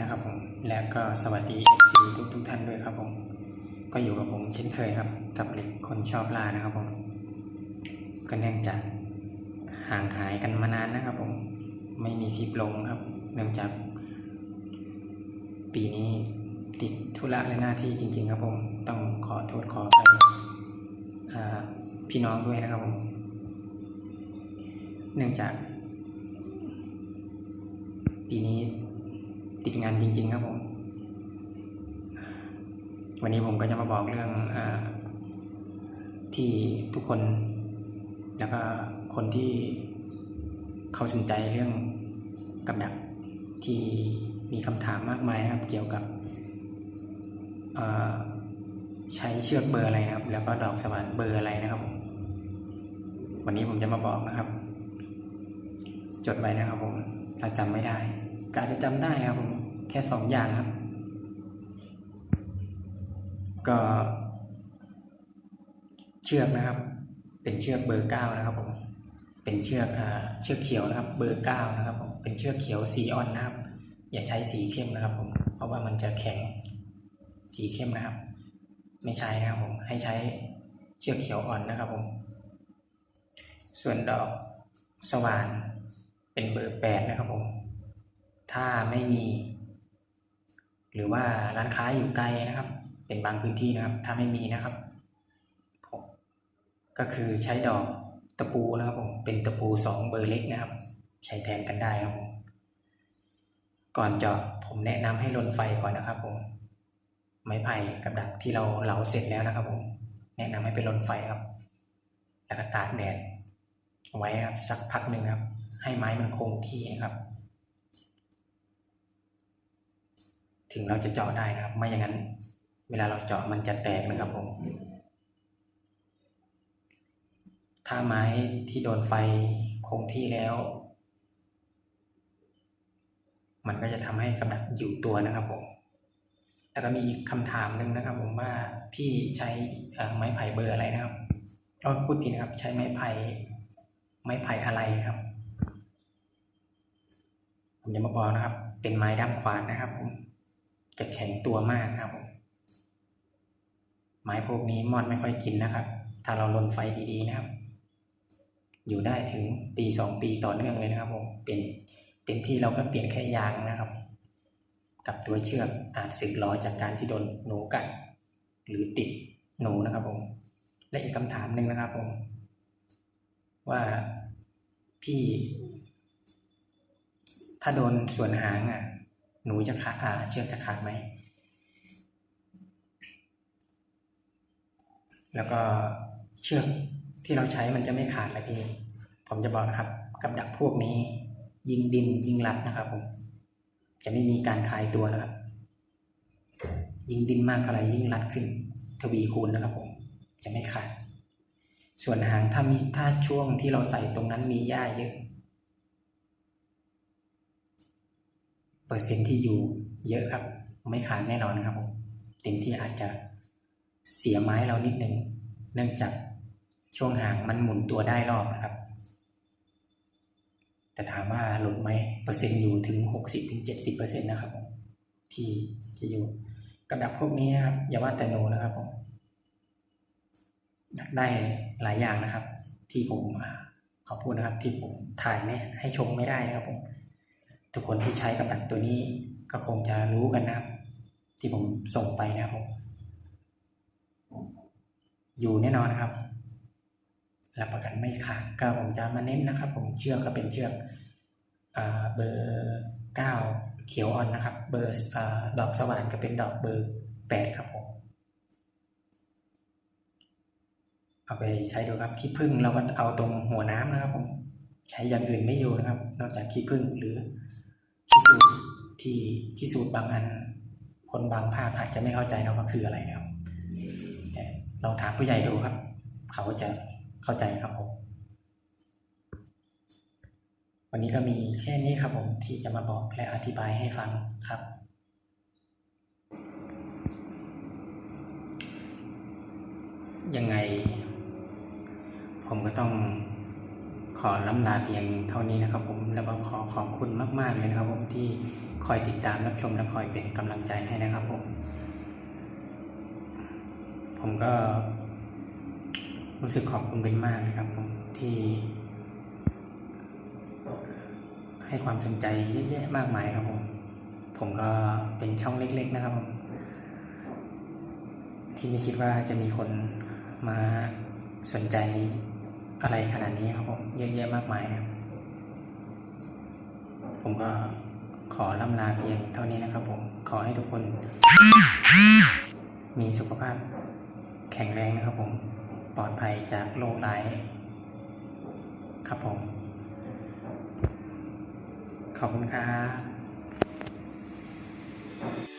นะครับผม และก็สวัสดี FC ทุกทุกท่านด้วยครับผม ก็อยู่กับผมเช่นเคยครับ กับเล็กคนชอบล่านะครับผม ก็เนื่องจากห่างหายกันมานานนะครับผม ไม่มีคลิปลงครับ เนื่องจาก ปีนี้ติดธุระและหน้าที่จริง ๆ ครับผม ต้องขอโทษขอไปพี่น้องด้วยนะครับผม เนื่องจากปีนี้ ติดงานจริง ๆ ครับผม วันนี้ผมก็จะมาบอกเรื่องอที่ทุกคน แล้วก็คนที่เขาสนใจเรื่องกับดักที่มีคำถามมากมายนะครับ เกี่ยวกับใช้เชือกเบอร์อะไรนะครับ แล้วก็ดอกสว่านเบอร์อะไรนะครับ วันนี้ผมจะมาบอกนะครับ จดไว้นะครับผมถ้าจำไม่ได้ก็อาจจะจำได้ครับผม ค่สองอย่างครับ ก็เชือกนะครับ เป็นเชือกเบอร์เก้านะครับผมเป็นเชือกอ่าเชือกเขียวนะครับ เบอร์เก้านะครับผมเป็นเชือกเขียวสีอ่อนนะครับ อย่าใช้สีเข้มนะครับผมเพราะว่ามันจะแข็งสีเข้มนะครับ ไม่ใช้นะครับผมให้ใช้เชือกเขียวอ่อนนะครับผมส่วนดอกสว่านเป็นเบอร์แปดนะครับผมถ้าไม่มี หรือว่าร้านค้าอยู่ไกลนะครับ เป็นบางพื้นที่นะครับ ถ้าไม่มีนะครับผมก็คือใช้ดอกตะปูนะครับผมเป็นตะปูสองเบอร์เล็กนะครับ ใช้แทนกันได้ครับผมก่อนเจาะผมแนะนำให้ลนไฟก่อนนะครับผมไม้ไผ่กับดักที่เราเหลาเสร็จแล้วนะครับผมแนะนำให้ไปลนไฟครับ แล้วก็ตากแดดไว้ครับสักพักหนึ่งครับ ให้ไม้มันคงที่นะครับ ถึงเราจะเจาะได้นะครับ ไม่อย่างนั้น เวลาเราเจาะมันจะแตกนะครับผม ถ้าไม้ที่โดนไฟคงที่แล้ว มันก็จะทำให้กำลังอยู่ตัวนะครับผมแล้วก็มีอีกคำถามหนึ่งนะครับ ผมว่าพี่ใช้ไม้ไผ่เบอร์อะไรนะครับก็พูดผิดนะครับ ใช้ไม้ไผ่ไม้ไผ่อะไรครับผมจะมาบอกนะครับ เป็นไม้ด้ามขวานนะครับผม จะแข็งตัวมากนะครับผมไม้พวกนี้มอดไม่ค่อยกินนะครับ ถ้าเราลนไฟดีๆนะครับ อยู่ได้ถึงปีสองปีต่อเนื่องเลยนะครับผมเป็นเต็มที่เราก็เปลี่ยนแค่ยางนะครับ กับตัวเชือกอาจสึกหรอจากการที่โดนหนูกัดหรือติดหนูนะครับผมและอีกคำถามหนึ่งนะครับผมว่าพี่ ถ้าโดนส่วนหางอะ หนูจะขาดอ่าเชือกจะขาดไหม แล้วก็เชือกที่เราใช้มันจะไม่ขาดเลยพี่ ผมจะบอกนะครับ กับดักพวกนี้ ยิงดินยิงรัดนะครับผม จะไม่มีการคลายตัวนะครับ ยิงดินมากเท่าไหร่ยิ่งรัดขึ้น ทวีคูณนะครับผม จะไม่ขาด ส่วนหางถ้ามีถ้าช่วงที่เราใส่ตรงนั้นมีหญ้าเยอะ เปอร์เซ็นต์ที่อยู่เยอะครับ ไม่ขาดแน่นอนครับผมเต็มที่อาจจะเสียไม้เรานิดนึง เนื่องจากช่วงห่างมันหมุนตัวได้รอบนะครับ แต่ถามว่าหลุดไหมเปอร์เซ็นต์อยู่ถึงหกสิบถึงเจ็ดสิบเปอร์เซ็นต์นะครับผมที่จะอยู่กับดักพวกนี้ครับ อย่าว่าแต่หนูนะครับผมอยากได้หลายอย่างนะครับ ที่ผมขอพูดนะครับที่ผมถ่ายไม่ให้ชมไม่ได้นะครับผม ทุกคนที่ใช้กับดักตัวนี้ก็คงจะรู้กันนะครับ ที่ผมส่งไปนะครับผมอยู่แน่นอนนะครับรับประกันไม่ขาดก็ผมจะมาเน้นนะครับ ผมเชือกก็เป็นเชือกเบอร์เก้าเขียวอ่อนนะครับ เบอร์ดอกสว่านก็เป็นดอกเบอร์แปดครับผมเอาไปใช้ดูครับขี้ผึ้งเราก็เอาตรงหัวน้ำนะครับผม ใช้อย่างอื่นไม่อยู่นะครับ นอกจากขี้ผึ้งหรือขี้สูตรที่ขี้สูตรบางอัน คนบางภาคอาจจะไม่เข้าใจนะว่าคืออะไรนะครับแต่ลองถามผู้ใหญ่ดูครับ เขาจะเข้าใจครับผมวันนี้ก็มีแค่นี้ครับผมที่จะมาบอกและอธิบายให้ฟังครับ ยังไง ผมก็ต้อง อล้ำลาเพียงเท่านี้นะครับ ผมแล้วก็ขอขอบคุณมาก ๆ เลยนะครับ ผมที่คอยติดตามรับชมและคอยเป็นกำลังใจให้นะครับ ผม ผมก็รู้สึกขอบคุณเป็นมากนะครับ ผมที่ให้ความสนใจเยอะแยะมากมายครับผม ผมก็เป็นช่องเล็ก ๆ นะครับผม ที่ไม่คิดว่าจะมีคนมาสนใจ อะไรขนาดนี้ครับผมเยอะแยะมากมายนะครับผมก็ขอล่ำลาเพียงเท่านี้นะครับผมขอให้ทุกคน มีสุขภาพแข็งแรงนะครับผมปลอดภัยจากโรคร้ายครับผม ขอบคุณครับ